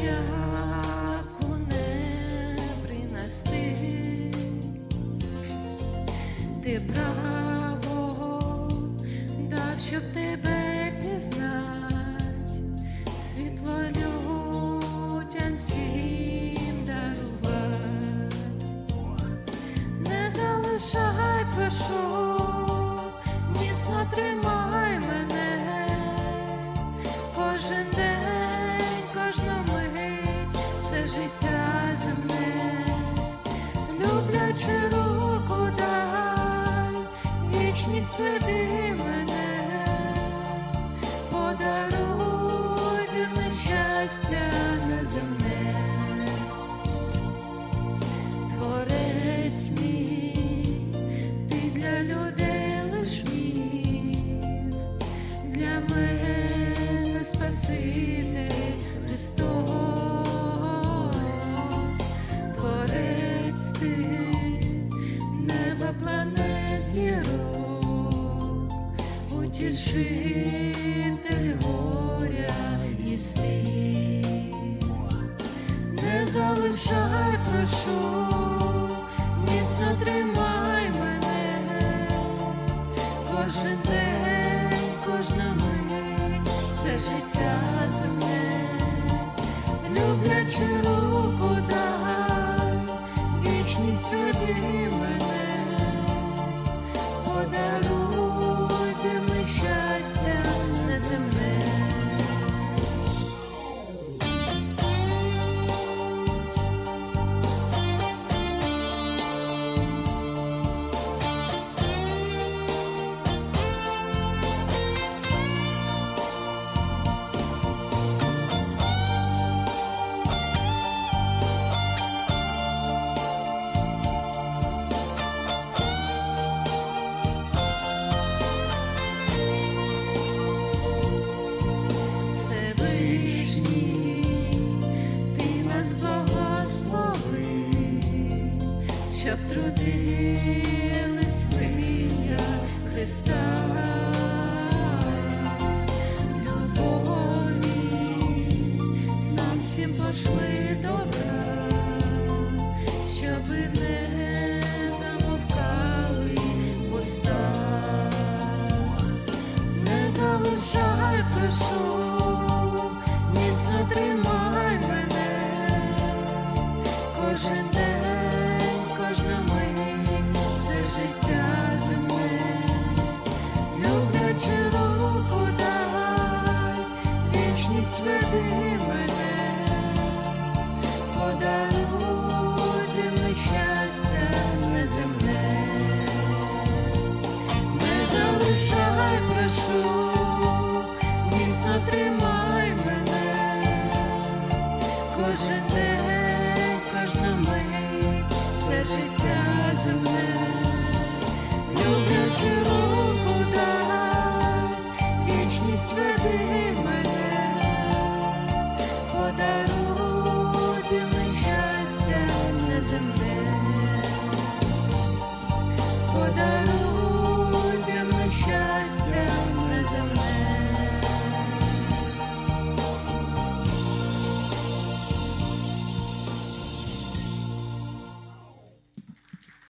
подяку не принести, ти правого дав, щоб тебе пізнать, світло людям всім дарувати, не залишай пишу, міцно тримай. Життя земне, люблячи руку дай, вічність веди мене, подаруй дивне щастя неземне. Творець мій, ти для людей лиш міг, для мене Спаситель Христос, ти, неба планет зірок, утішитель горя і сліз. Не залишай, прошу, міцно тримай мене, кожен день, кожна мить, все життя земне, люблячи щоб трудились в ім'я Христа. Любові нам всім пошли добра, щоби не замовкали уста не залишай, прошу, неземне не залишай, прошу,